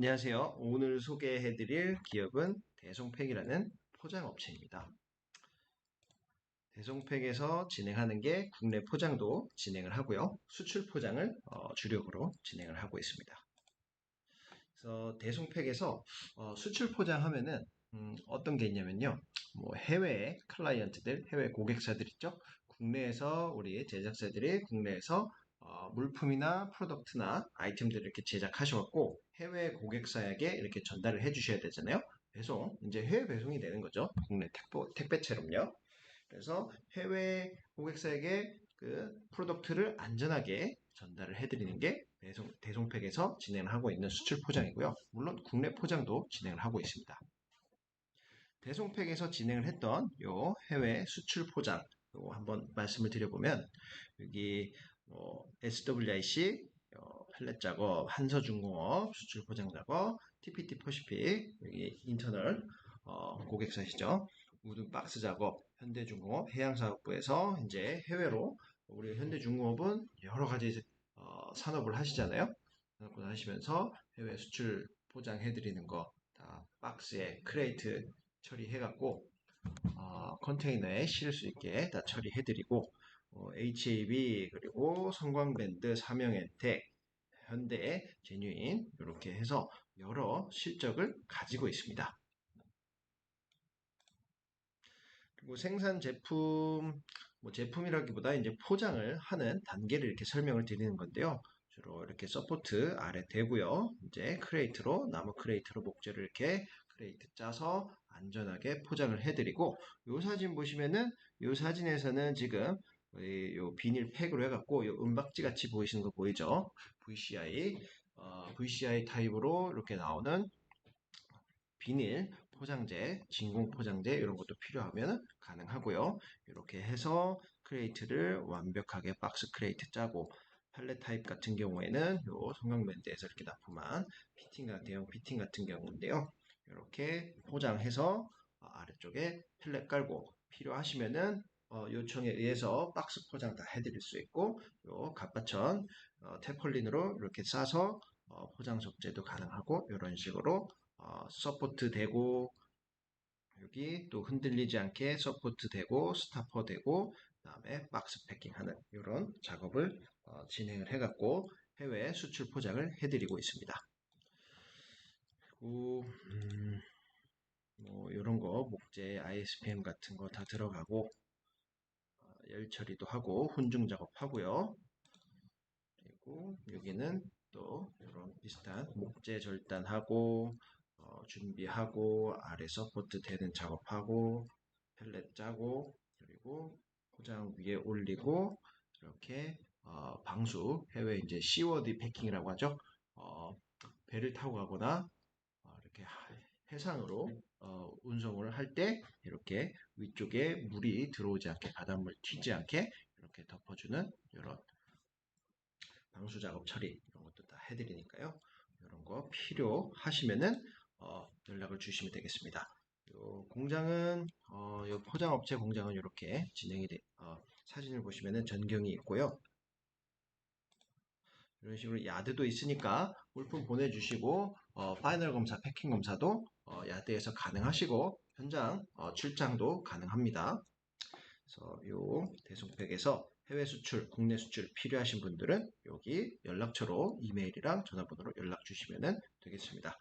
안녕하세요. 오늘 소개해드릴 기업은 대송팩이라는 포장업체입니다. 대송팩에서 진행하는 게 국내 포장도 진행을 하고요. 수출 포장을 어, 주력으로 진행을 하고 있습니다. 그래서 대송팩에서 어, 수출 포장하면은 음, 어떤 게 있냐면요. 뭐 해외 클라이언트들, 해외 고객사들 있죠. 국내에서 우리 제작사들이 국내에서 어, 물품이나 프로덕트나 아이템들을 이렇게 제작하셔갖고 해외 고객사에게 이렇게 전달을 해주셔야 되잖아요. 배송, 이제 해외 배송이 되는 거죠. 국내 택보, 택배처럼요. 그래서 해외 고객사에게 그 프로덕트를 안전하게 전달을 해드리는 게 배송, 대송팩에서 진행을 하고 있는 수출 포장이고요. 물론 국내 포장도 진행을 하고 있습니다. 대송팩에서 진행을 했던 요 해외 수출 포장 요 한번 말씀을 드려보면 여기 뭐 SWIC 어, 펠렛 작업, 한서 중공업, 수출 포장 작업, TPT 퍼시픽, 여기 인터널 어, 고객사시죠. 우드 박스 작업, 현대중공업, 해양사업부에서 이제 해외로 우리 현대중공업은 여러 가지 어, 산업을 하시잖아요. 산업을 하시면서 해외 수출 포장해드리는 거, 다 박스에 크레이트 처리해갖고 어, 컨테이너에 실을 수 있게 다 처리해드리고 어, HAB 그리고 성광밴드, 삼형엔텍, 현대, 제뉴인 이렇게 해서 여러 실적을 가지고 있습니다. 그리고 생산 제품, 뭐 제품이라기보다 이제 포장을 하는 단계를 이렇게 설명을 드리는 건데요. 주로 이렇게 서포트 아래 대고요. 이제 크레이트로 나무 크레이트로 목재를 이렇게 크레이트 짜서 안전하게 포장을 해드리고 이 사진 보시면은 이 사진에서는 지금 요 비닐 팩으로 해갖고 요 은박지 같이 보이시는 거 보이죠? VCI 어, VCI 타입으로 이렇게 나오는 비닐 포장재, 진공 포장재 이런 것도 필요하면 가능하고요. 이렇게 해서 크레이트를 완벽하게 박스 크레이트 짜고 팔렛 타입 같은 경우에는 요 성광 밴드에서 이렇게 납품한 피팅 대형 피팅 같은 경우인데요. 이렇게 포장해서 아래쪽에 펠렛 깔고 필요하시면은 어, 요청에 의해서 박스 포장 다 해드릴 수 있고 요 갑바천 어, 테폴린으로 이렇게 싸서 어, 포장 적재도 가능하고 이런 식으로 어, 서포트 되고 여기 또 흔들리지 않게 서포트 되고 스타퍼 되고 그다음에 박스 패킹하는 이런 작업을 어, 진행을 해갖고 해외 수출 포장을 해드리고 있습니다. 그리고 음, 뭐 이런 거 목재 ISPM 같은 거 다 들어가고 열 처리도 하고 훈중 작업하고요. 그리고 여기는 또 이런 비슷한 목재 절단하고 어, 준비하고 아래 서포트 되는 작업하고 펠렛 짜고 그리고 포장 위에 올리고 이렇게 어, 방수 해외 이제 시워드 패킹이라고 하죠. 어, 배를 타고 가거나 어, 이렇게 해상으로 어, 운송을 할 때 이렇게 위쪽에 물이 들어오지 않게 바닷물 튀지 않게 이렇게 덮어주는 이런 방수 작업 처리 이런 것도 다 해드리니까요. 이런 거 필요하시면은 어, 연락을 주시면 되겠습니다. 요 공장은 어, 요 포장업체 공장은 이렇게 진행이 돼 어, 사진을 보시면은 전경이 있고요. 이런 식으로 야드도 있으니까 물품 보내주시고 어, 파이널 검사, 패킹 검사도 어, 야드에서 가능하시고 현장 어, 출장도 가능합니다. 그래서 요 대송팩에서 해외 수출, 국내 수출 필요하신 분들은 여기 연락처로 이메일이랑 전화번호로 연락 주시면 되겠습니다.